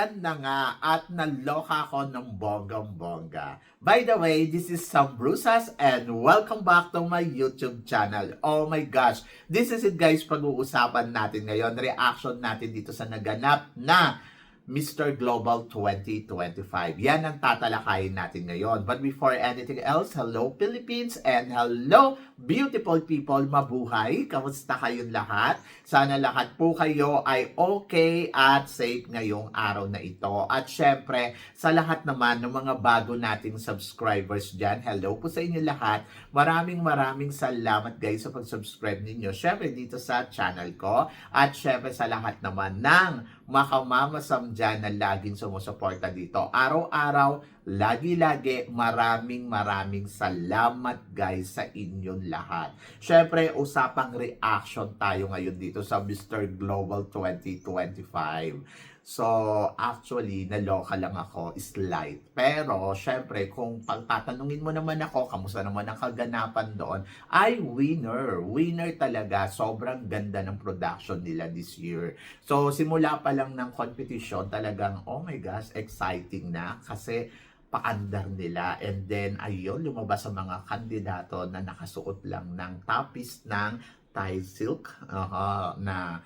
ayan na nga at naloka ako ng bonggang-bongga. By the way, this is Sam Brusas and welcome back to my YouTube channel. Oh my gosh, this is it guys, pag-uusapan natin ngayon, reaction natin dito sa naganap na Mr. Global 2025. Yan ang tatalakayin natin ngayon. But before anything else, hello Philippines and hello beautiful people, mabuhay. Kamusta kayong lahat? Sana lahat po kayo ay okay at safe ngayong araw na ito. At syempre, sa lahat naman ng mga bago nating subscribers dyan, hello po sa inyo lahat. Maraming maraming salamat guys sa pag-subscribe ninyo. Syempre dito sa channel ko. At syempre sa lahat naman ng makamamasam dyan na laging sumusuporta dito. Araw-araw, lagi-lagi, maraming maraming salamat guys sa inyong lahat. Syempre, usapang reaction tayo ngayon dito sa Mr. Global 2025. So, actually, naloka lang ako, slight. Pero, syempre, kung pagtatanungin mo naman ako, kamusta naman ang kaganapan doon, ay winner. Winner talaga. Sobrang ganda ng production nila this year. So, simula pa lang ng competition, talagang, oh my gosh, exciting na. Kasi, paandar nila. And then, ayun, lumabas ang mga kandidato na nakasuot lang ng tapis ng Thai silk. Aha, na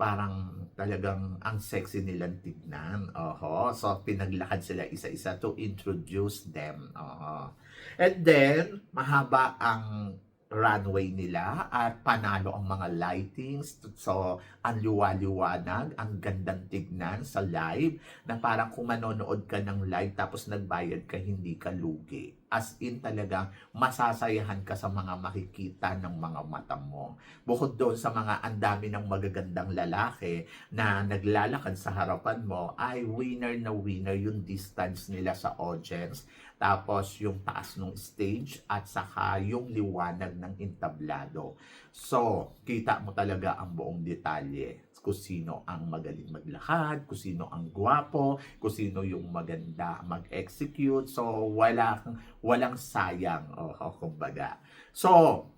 parang talagang ang sexy nilang tignan. Oho. So, pinaglakad sila isa-isa to introduce them. Oho. And then, mahaba ang runway nila at panalo ang mga lightings. So, ang liwa-liwanag, ang gandang tignan sa live na parang kung manonood ka ng live tapos nagbayad ka, hindi ka lugi. As in talagang masasayahan ka sa mga makikita ng mga mata mo. Bukod doon sa mga andami ng magagandang lalaki na naglalakad sa harapan mo, ay winner na winner yung distance nila sa audience. Tapos yung taas ng stage at saka yung liwanag ng entablado. So, kita mo talaga ang buong detalye kung sino ang magaling maglakad, kung sino ang gwapo, kung sino yung maganda mag-execute. So, wala, walang sayang, oh, oh, kumbaga. So,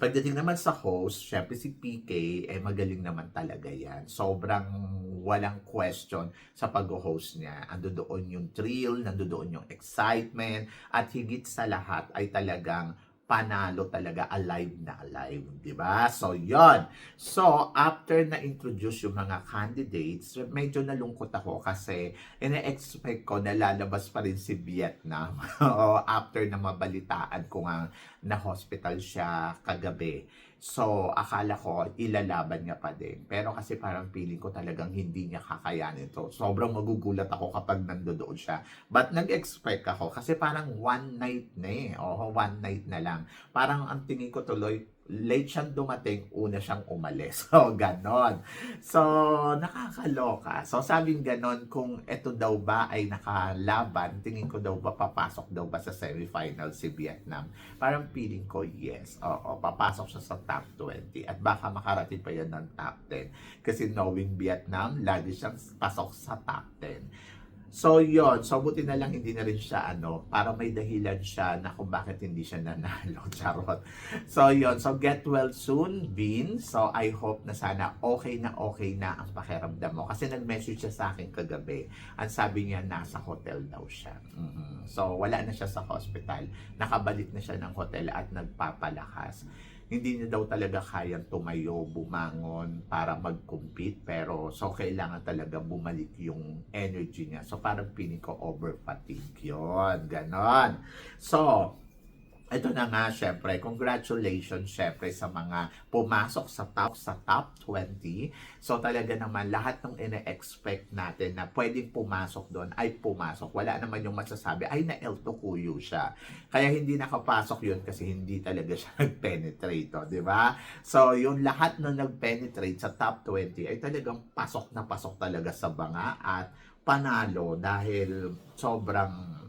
pagdating naman sa host, syempre si PK, eh magaling naman talaga yan. Sobrang walang question sa pag-host niya. Ando yung thrill, nando doon yung excitement, at higit sa lahat ay talagang panalo talaga alive na alive, di ba? So, yon. So, after na-introduce yung mga candidates, medyo nalungkot ako kasi ina-expect ko na lalabas pa rin si Vietnam. After na mabalitaan ko nga na hospital siya kagabi. So, akala ko ilalaban niya pa din. Pero kasi parang feeling ko talagang hindi niya kakayanin to. Sobrang magugulat ako kapag nandoon siya. But nag-expect ako kasi parang one night na eh. Oo, one night na lang. Parang ang tingin ko tuloy, late siyang dumating, una siyang umalis. So, ganon. So, nakakaloka. So, sabing ganon, kung ito daw ba ay nakalaban, tingin ko daw ba papasok daw ba sa semifinal si Vietnam? Parang feeling ko, yes. Oo, papasok siya sa top 20. At baka makarating pa yan ng top 10. Kasi knowing Vietnam, lagi siyang pasok sa top 10. So, yon So, buti na lang hindi na rin siya, ano, para may dahilan siya na kung bakit hindi siya nanalo. Charot. So, yon So, get well soon, Vin. So, I hope na sana okay na okay na ang pakiramdam mo. Kasi nag-message siya sa akin kagabi. Ang sabi niya, nasa hotel daw siya. Mhm. So, wala na siya sa hospital. Nakabalik na siya ng hotel at nagpapalakas hindi niya daw talaga kayang tumayo, bumangon para mag-compete. Pero so kailangan talaga bumalik yung energy niya. So parang piling ko over fatigue yun. Ganon. So, ito na nga, syempre, congratulations, syempre, sa mga pumasok sa top, sa top 20. So, talaga naman, lahat ng ine-expect natin na pwedeng pumasok doon, ay pumasok. Wala naman yung masasabi, ay na-L2 kuyo siya. Kaya hindi nakapasok yun kasi hindi talaga siya nag-penetrate, oh, di ba? So, yung lahat na nag-penetrate sa top 20 ay talagang pasok na pasok talaga sa banga at panalo dahil sobrang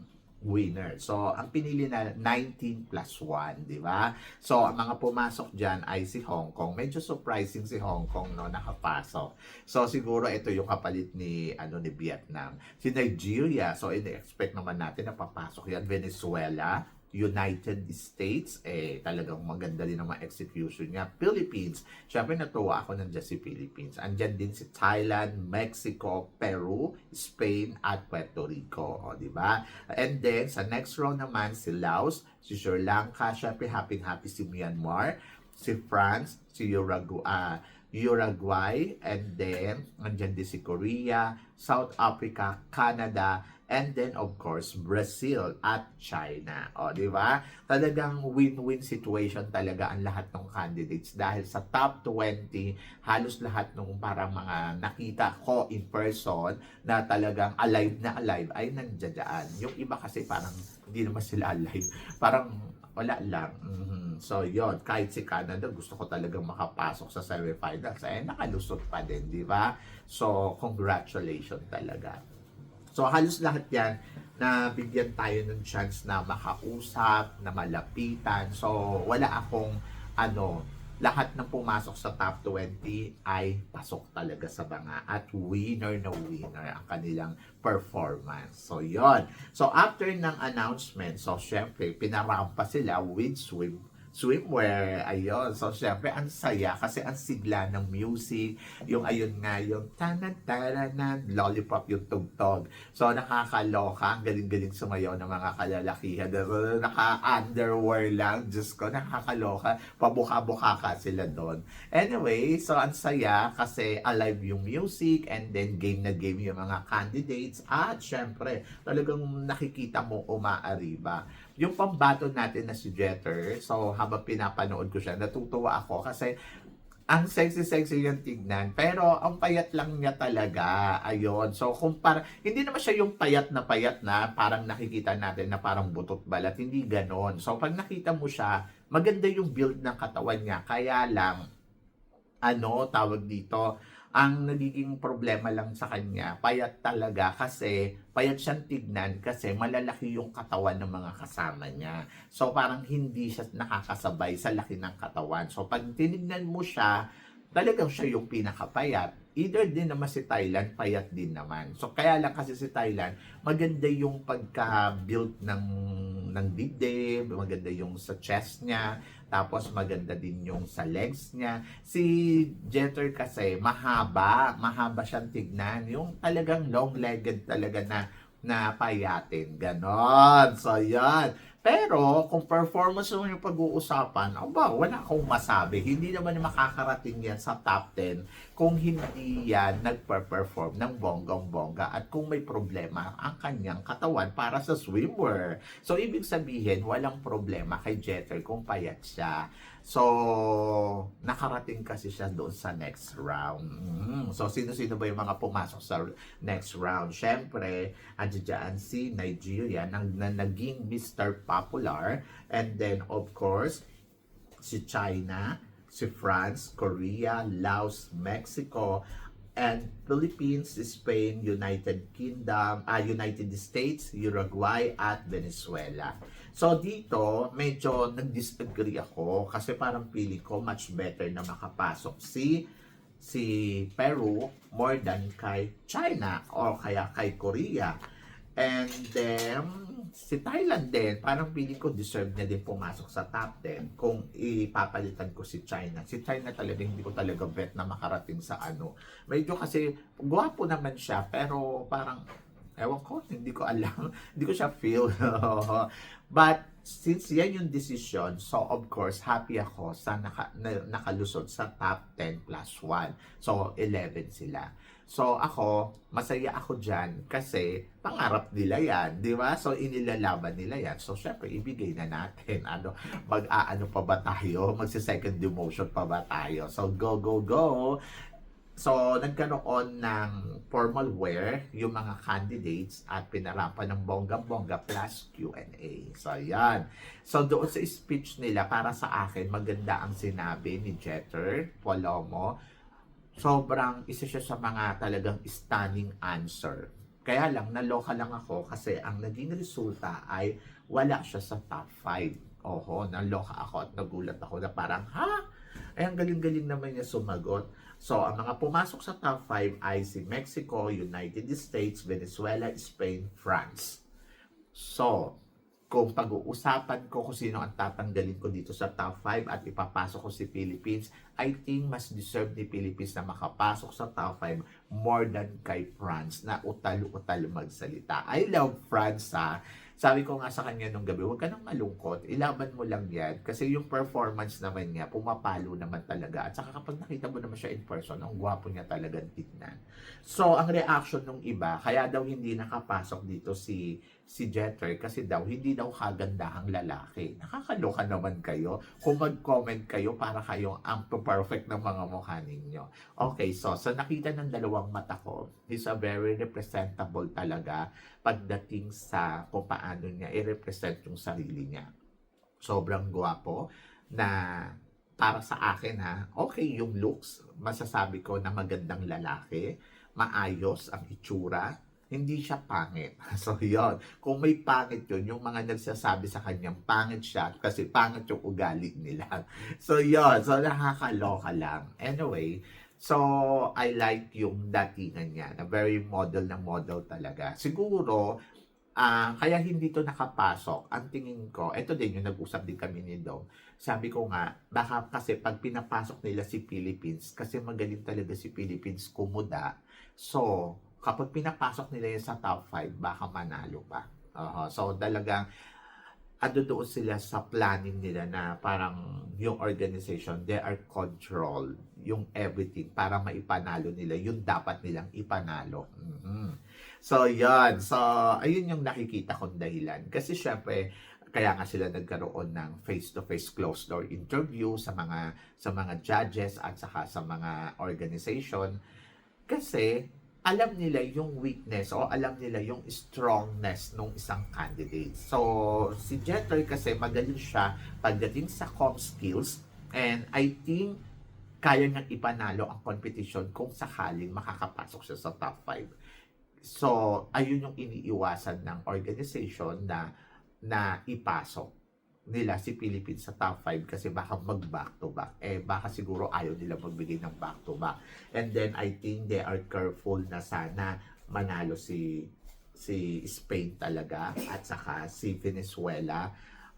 winner. So, ang pinili na 19 plus 1, di ba? So, ang mga pumasok dyan ay si Hong Kong. Medyo surprising si Hong Kong, no, nakapasok. So, siguro ito yung kapalit ni, ano, ni Vietnam. Si Nigeria, so, in-expect naman natin na papasok yan. Venezuela, United States, eh, talagang maganda din ang mga execution niya. Philippines, syempre natuwa ako nandiyan si Philippines. Andyan din si Thailand, Mexico, Peru, Spain, at Puerto Rico. O, di ba? And then, sa next round naman, si Laos, si Sri Lanka, syempre happy-happy si Myanmar, si France, si Uruguay, ah, Uruguay, and then, andyan din si Korea, South Africa, Canada, and then of course Brazil at China. O, di ba? Talagang win-win situation talaga ang lahat ng candidates dahil sa top 20, halos lahat ng parang mga nakita ko in person na talagang alive na alive ay nandiyan. Yung iba kasi parang hindi naman sila alive. Parang wala lang. Mhm. So, yon kahit si Canada, gusto ko talagang makapasok sa semifinals. Eh, nakalusot pa din, di ba? So, congratulations talaga. So, halos lahat yan na bigyan tayo ng chance na makausap, na malapitan. So, wala akong ano, lahat ng pumasok sa top 20 ay pasok talaga sa banga at winner na winner ang kanilang performance. So, yon. So, after ng announcement, so, syempre, pinarampa sila with swim swimwear, ayun. So, syempre, ang saya kasi ang sigla ng music, yung ayun nga, yung tanan taranan lollipop yung tugtog. So, nakakaloka, ang galing-galing sumayaw ng mga kalalakihan. Naka-underwear lang, Diyos ko, nakakaloka. Pabuka-buka ka sila doon. Anyway, so, ang saya kasi alive yung music and then game na game yung mga candidates at syempre, talagang nakikita mo umaariba yung pambato natin na si Jeter, so habang pinapanood ko siya, natutuwa ako kasi ang sexy-sexy yung tignan, pero ang payat lang niya talaga. Ayun. So, kumpara, hindi naman siya yung payat na payat na parang nakikita natin na parang butot balat. Hindi ganon. So, pag nakita mo siya, maganda yung build ng katawan niya. Kaya lang, ano, tawag dito, ang nagiging problema lang sa kanya, payat talaga kasi payat siyang tignan kasi malalaki yung katawan ng mga kasama niya. So parang hindi siya nakakasabay sa laki ng katawan. So pag tinignan mo siya, talagang siya yung pinakapayat. Either din naman si Thailand, payat din naman. So kaya lang kasi si Thailand, maganda yung pagka-build ng ng dibdib, maganda yung sa chest niya, tapos maganda din yung sa legs niya. Si Jeter kasi mahaba, mahaba siyang tignan. Yung talagang long-legged talaga na na payatin. Ganon. So, yan. Pero, kung performance mo yung pag-uusapan, aba, wala akong masabi. Hindi naman makakarating yan sa top 10 kung hindi yan nagper-perform ng bonggang-bongga at kung may problema ang kanyang katawan para sa swimwear. So, ibig sabihin, walang problema kay Jeter kung payat siya. So, nakarating kasi siya doon sa next round. Mm. So, sino-sino ba yung mga pumasok sa next round? Siyempre, andyan si Nigeria na, na naging Mr. Popular. And then, of course, si China, si France, Korea, Laos, Mexico, and Philippines, Spain, United Kingdom, ah, United States, Uruguay, at Venezuela. So dito, medyo nag-disagree ako kasi parang pili ko much better na makapasok si si Peru more than kay China or kaya kay Korea. And then, si Thailand din, parang pili ko deserve niya din pumasok sa top 10 kung ipapalitan ko si China. Si China talaga, hindi ko talaga bet na makarating sa ano. Medyo kasi, gwapo naman siya, pero parang, ewan ko, hindi ko alam. hindi ko siya feel. But, since yan yung decision, so of course, happy ako sa naka, na, nakalusot sa top 10 plus 1. So, 11 sila. So, ako, masaya ako dyan kasi pangarap nila yan, di ba? So, inilalaban nila yan. So, syempre, ibigay na natin. Ano, mag-aano pa ba tayo? Magsi-second demotion pa ba tayo? So, go, go, go! So, nagkaroon ng formal wear yung mga candidates at pinarapan ng bongga-bongga plus Q&A. So, yan. So, doon sa speech nila, para sa akin, maganda ang sinabi ni Jeter Polomo. Sobrang isa siya sa mga talagang stunning answer. Kaya lang, naloka lang ako kasi ang naging resulta ay wala siya sa top 5. Oho, naloka ako at nagulat ako na parang, ha? Ay, ang galing-galing naman niya sumagot. So, ang mga pumasok sa top 5 ay si Mexico, United States, Venezuela, Spain, France. So, kung pag-uusapan ko kung sino ang tatanggalin ko dito sa top 5 at ipapasok ko si Philippines, I think mas deserve ni Philippines na makapasok sa top 5 more than kay France na utalo-utalo magsalita. I love France ha. Sabi ko nga sa kanya nung gabi, huwag ka nang malungkot, ilaban mo lang yan. Kasi yung performance naman niya, pumapalo naman talaga. At saka kapag nakita mo naman siya in person, ang gwapo niya talagang tignan. So, ang reaction ng iba, kaya daw hindi nakapasok dito si si Jeter kasi daw hindi daw kagandahang lalaki. Nakakaloka naman kayo kung mag-comment kayo para kayong ang perfect ng mga mukha ninyo. Okay, so sa nakita ng dalawang mata ko, he's a very representable talaga pagdating sa kung paano niya i-represent yung sarili niya. Sobrang gwapo na para sa akin ha, okay yung looks, masasabi ko na magandang lalaki, maayos ang itsura, hindi siya pangit. So, yon Kung may pangit yun, yung mga nagsasabi sa kanyang pangit siya kasi pangit yung ugali nila. So, yon So, nakakaloka lang. Anyway, so, I like yung datingan niya na very model na model talaga. Siguro, ah kaya hindi to nakapasok. Ang tingin ko, ito din yung nag-usap din kami ni Dong. Sabi ko nga, baka kasi pag pinapasok nila si Philippines, kasi magaling talaga si Philippines kumuda. So, kapag pinapasok nila yun sa top 5, baka manalo pa. Aha, so, talagang ando doon sila sa planning nila na parang yung organization, they are control yung everything para maipanalo nila yung dapat nilang ipanalo. Mhm. So, yan. So, ayun yung nakikita kong dahilan. Kasi syempre, kaya nga sila nagkaroon ng face-to-face closed door interview sa mga sa mga judges at saka sa mga organization kasi alam nila yung weakness o alam nila yung strongness ng isang candidate. So, si Jeter kasi magaling siya pagdating sa com skills and I think kaya niyang ipanalo ang competition kung sakaling makakapasok siya sa top 5. So, ayun yung iniiwasan ng organization na na ipasok nila si Philippines sa top 5 kasi baka mag back to back. Eh baka siguro ayaw nila magbigay ng back to back. And then I think they are careful na sana manalo si si Spain talaga at saka si Venezuela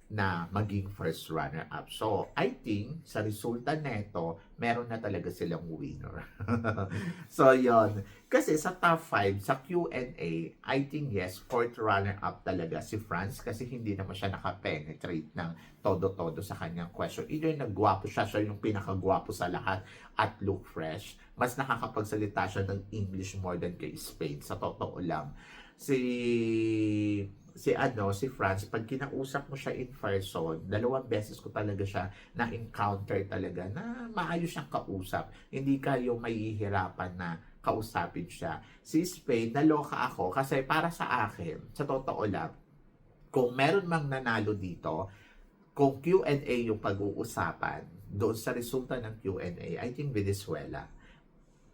na maging first runner up. So, I think sa resulta neto, meron na talaga silang winner. so, yon Kasi sa top 5, sa Q&A, I think yes, fourth runner up talaga si France kasi hindi naman siya nakapenetrate ng todo-todo sa kanyang question. Either nagwapo siya, siya yung pinakagwapo sa lahat at look fresh. Mas nakakapagsalita siya ng English more than kay Spain. Sa totoo lang. Si si ano, si France, pag kinausap mo siya in person, dalawang beses ko talaga siya na-encounter talaga na maayos siyang kausap. Hindi kayo mahihirapan na kausapin siya. Si Spain, naloka ako kasi para sa akin, sa totoo lang, kung meron mang nanalo dito, kung Q&A yung pag-uusapan, doon sa resulta ng Q&A, I think Venezuela.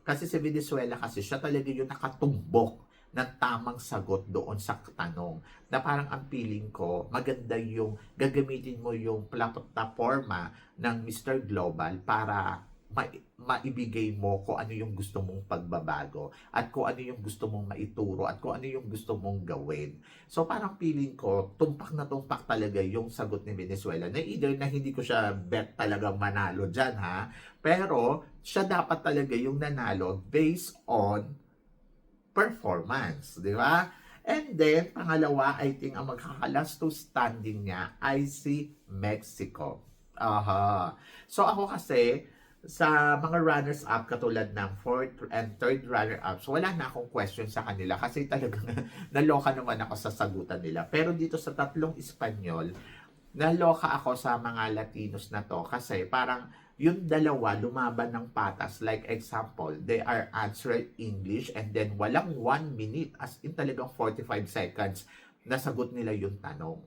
Kasi si Venezuela kasi siya talaga yung nakatumbok ng tamang sagot doon sa tanong. Na parang ang feeling ko, maganda yung gagamitin mo yung plataforma ng Mr. Global para ma- maibigay mo kung ano yung gusto mong pagbabago at kung ano yung gusto mong maituro at kung ano yung gusto mong gawin. So parang feeling ko, tumpak na tumpak talaga yung sagot ni Venezuela na either na hindi ko siya bet talagang manalo dyan ha, pero siya dapat talaga yung nanalo based on performance, di ba? And then, pangalawa, I think ang magkakalas to standing niya ay si Mexico. Aha. So ako kasi, sa mga runners-up katulad ng fourth and third runner-ups, wala na akong question sa kanila kasi talagang naloka naman ako sa sagutan nila. Pero dito sa tatlong Espanyol, naloka ako sa mga Latinos na to kasi parang yung dalawa lumaban ng patas. Like example, they are answering English and then walang one minute, as in talagang 45 seconds, nasagot nila yung tanong.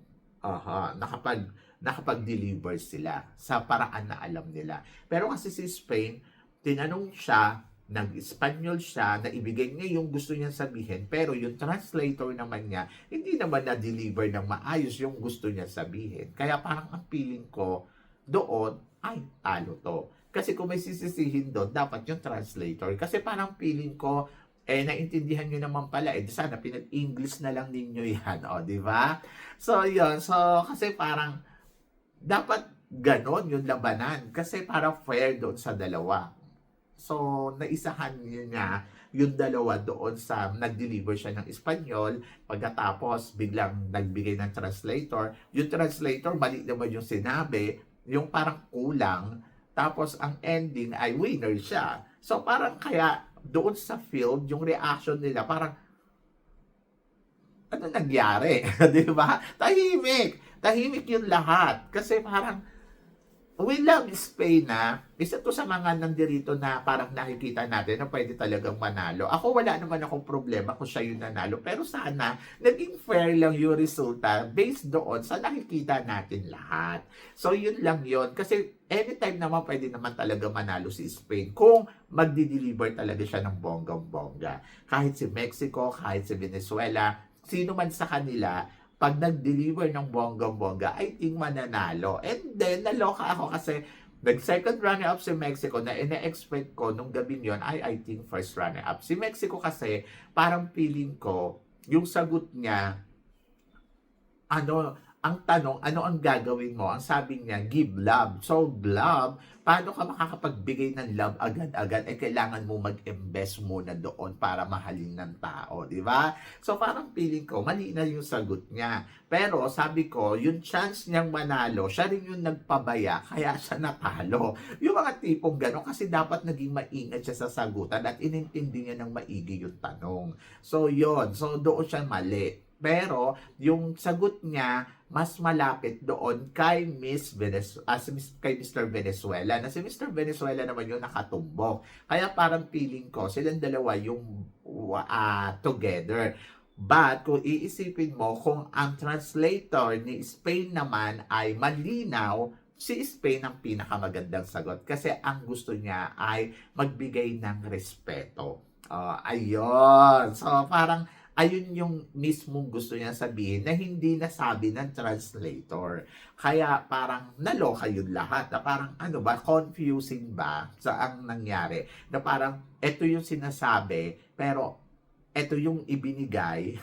Aha, nakapag, nakapag-deliver sila sa paraan na alam nila. Pero kasi si Spain, tinanong siya nag-Espanyol siya, na ibigay niya yung gusto niya sabihin, pero yung translator naman niya, hindi naman na-deliver ng maayos yung gusto niya sabihin. Kaya parang ang feeling ko, doon, ay, talo to. Kasi kung may sisisihin doon, dapat yung translator. Kasi parang feeling ko, eh, naintindihan nyo naman pala, eh, sana pinag-English na lang ninyo yan, o, di ba? So, yun. So, kasi parang, dapat ganon yung labanan. Kasi parang fair doon sa dalawa. So, naisahan niya niya yung dalawa doon sa nag-deliver siya ng Espanyol. Pagkatapos, biglang nagbigay ng translator. Yung translator, mali naman yung sinabi. Yung parang kulang. Tapos, ang ending ay winner siya. So, parang kaya doon sa field, yung reaction nila, parang ano nangyari? Di ba? Tahimik. Tahimik yung lahat. Kasi parang, we love Spain na isa to sa mga nandirito na parang nakikita natin na pwede talagang manalo. Ako wala naman akong problema kung siya yung nanalo. Pero sana, naging fair lang yung resulta based doon sa nakikita natin lahat. So yun lang yun. Kasi anytime naman pwede naman talaga manalo si Spain kung magdi-deliver talaga siya ng bonggang-bongga. Kahit si Mexico, kahit si Venezuela, sino man sa kanila, pag nag-deliver ng bonggang-bongga, I think mananalo. And then, naloka ako kasi nag-second runner-up si Mexico na ina-expect ko nung gabing yon ay I think first runner-up. Si Mexico kasi, parang feeling ko, yung sagot niya, ano, ang tanong, ano ang gagawin mo? Ang sabi niya, give love. So, love, paano ka makakapagbigay ng love agad-agad? Eh, kailangan mo mag-invest muna doon para mahalin ng tao, di ba? So, parang feeling ko, mali na yung sagot niya. Pero, sabi ko, yung chance niyang manalo, siya rin yung nagpabaya, kaya siya natalo. Yung mga tipong gano'n, kasi dapat naging maingat siya sa sagutan at inintindi niya ng maigi yung tanong. So, yon So, doon siya mali. Pero, yung sagot niya, mas malapit doon kay Miss Venezuela, ah, si Miss- kay Mr. Venezuela. Na si Mr. Venezuela naman yung nakatumbok. Kaya parang feeling ko, silang dalawa yung ah, together. But kung iisipin mo, kung ang translator ni Spain naman ay malinaw, si Spain ang pinakamagandang sagot kasi ang gusto niya ay magbigay ng respeto. Ah, ayun. So parang ayun yung mismong gusto niya sabihin na hindi nasabi ng translator. Kaya parang naloka yun lahat. Na parang ano ba, confusing ba sa ang nangyari. Na parang ito yung sinasabi pero ito yung ibinigay.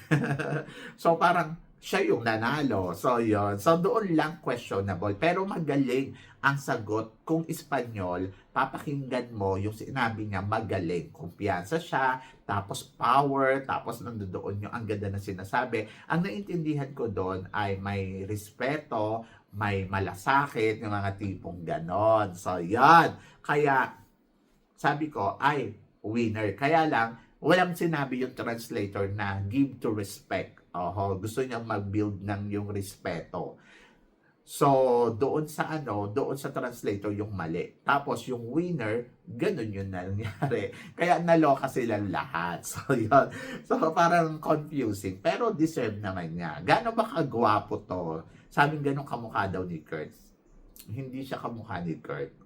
so parang siya yung nanalo. So yon So doon lang questionable. Pero magaling ang sagot kung Espanyol, papakinggan mo yung sinabi niya magaling. Kumpiyansa siya, tapos power, tapos nandoon yung ang ganda na sinasabi. Ang naintindihan ko doon ay may respeto, may malasakit, yung mga tipong ganon. So, yan. Kaya, sabi ko, ay, winner. Kaya lang, walang sinabi yung translator na give to respect. Oho, gusto niyang mag-build ng yung respeto. So, doon sa ano, doon sa translator yung mali. Tapos yung winner, ganun yun nangyari. Kaya naloka silang lahat. So, yun. So, parang confusing. Pero deserve naman niya. Gano'n ba kagwapo to? Sabing gano'n kamukha daw ni Kurt. Hindi siya kamukha ni Kurt.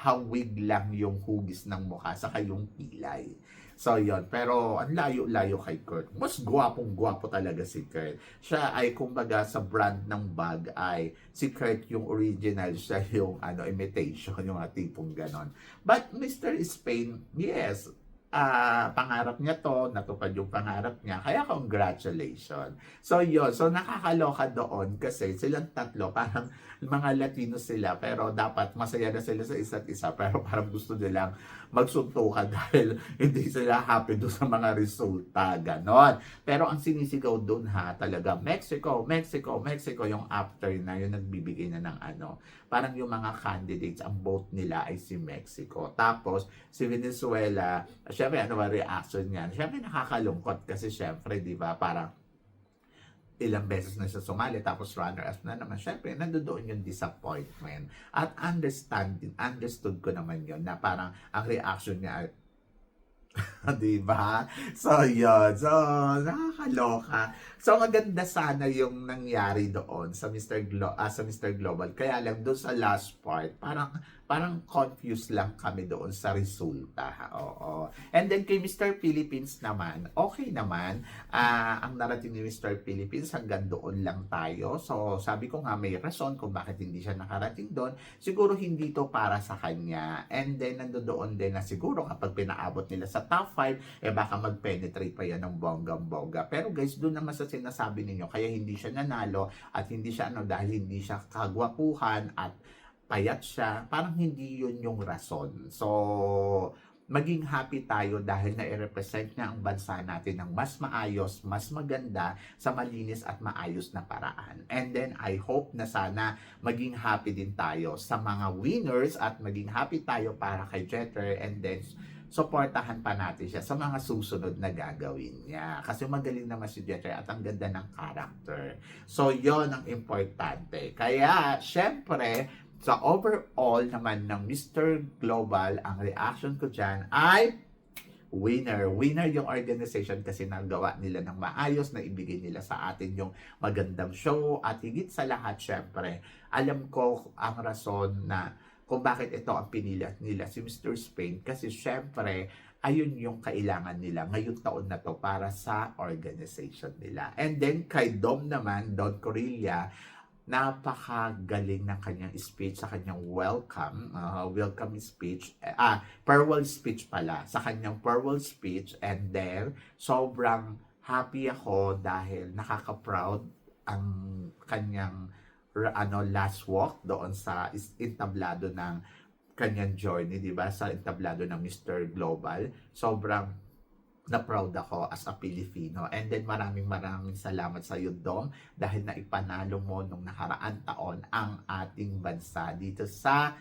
Hawig lang yung hugis ng mukha saka yung kilay. So, yon Pero, ang layo-layo kay Kurt. Mas gwapong-gwapo talaga si Kurt. Siya ay, kumbaga, sa brand ng bag ay si Kurt yung original, siya yung ano, imitation, yung tipong ganon. But, Mr. Spain, yes, ah pangarap niya to, natupad yung pangarap niya. Kaya congratulations. So yun, so nakakaloka doon kasi silang tatlo, parang mga Latino sila, pero dapat masaya na sila sa isa't isa, pero parang gusto nilang magsuntukan dahil hindi sila happy doon sa mga resulta, ganon. Pero ang sinisigaw doon ha, talaga, Mexico, Mexico, Mexico, yung after na, yung nagbibigay na ng ano, parang yung mga candidates, ang vote nila ay si Mexico. Tapos, si Venezuela, syempre, ano ba reaction niyan? Syempre, nakakalungkot kasi syempre, di ba, parang ilang beses na siya sumali tapos runner-up na naman. Syempre, nandoon yung disappointment. At understanding, understood ko naman yun na parang ang reaction niya ay di ba? So, yun. So, nakakaloka. So, maganda sana yung nangyari doon sa Mr. Glo ah, sa Mr. Global. Kaya lang, doon sa last part, parang parang confused lang kami doon sa resulta. Oo. And then kay Mr. Philippines naman, okay naman. Ah, ang narating ni Mr. Philippines hanggang doon lang tayo. So, sabi ko nga may rason kung bakit hindi siya nakarating doon. Siguro hindi to para sa kanya. And then nandoon din na siguro kapag pinaabot nila sa top 5, eh baka mag-penetrate pa yan ng bonggang-bongga. Pero guys, doon naman sa sinasabi ninyo, kaya hindi siya nanalo at hindi siya ano dahil hindi siya kagwapuhan at payat siya, parang hindi yun yung rason. So, maging happy tayo dahil na-represent niya ang bansa natin ng mas maayos, mas maganda, sa malinis at maayos na paraan. And then, I hope na sana maging happy din tayo sa mga winners at maging happy tayo para kay Jeter and then supportahan pa natin siya sa mga susunod na gagawin niya. Kasi magaling naman si Jeter at ang ganda ng character. So, yon ang importante. Kaya, syempre, sa overall naman ng Mr. Global, ang reaction ko dyan ay winner. Winner yung organization kasi nagawa nila ng maayos na ibigay nila sa atin yung magandang show at higit sa lahat, syempre, alam ko ang rason na kung bakit ito ang pinili nila si Mr. Spain kasi syempre ayun yung kailangan nila ngayong taon na to para sa organization nila. And then kay Dom naman, Don Corilla, napakagaling ng kanyang speech sa kanyang welcome, uh, welcome speech, eh, ah, farewell speech pala, sa kanyang farewell speech and then sobrang happy ako dahil nakaka-proud ang kanyang ano last walk doon sa entablado ng kanyang journey, di ba? Sa entablado ng Mr. Global. Sobrang na proud ako as a Filipino. And then maraming maraming salamat sa iyo, Dom, dahil na ipanalo mo nung nakaraan taon ang ating bansa dito sa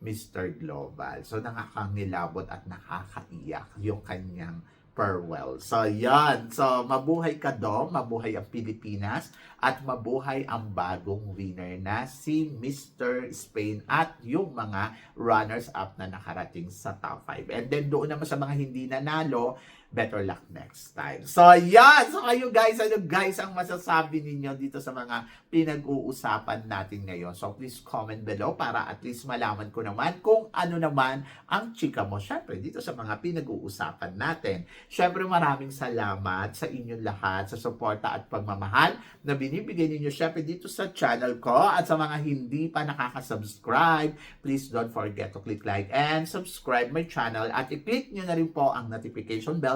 Mr. Global. So nakakangilabot at nakakaiyak yung kanyang farewell. So yan. So mabuhay ka, Dom. Mabuhay ang Pilipinas. At mabuhay ang bagong winner na si Mr. Spain at yung mga runners-up na nakarating sa top 5. And then doon naman sa mga hindi nanalo, better luck next time. So, yan! So, kayo guys, ano guys ang masasabi ninyo dito sa mga pinag-uusapan natin ngayon? So, please comment below para at least malaman ko naman kung ano naman ang chika mo. Syempre, dito sa mga pinag-uusapan natin. Syempre, maraming salamat sa inyong lahat sa suporta at pagmamahal na binibigay ninyo syempre dito sa channel ko at sa mga hindi pa nakaka-subscribe, please don't forget to click like and subscribe my channel at i-click nyo na rin po ang notification bell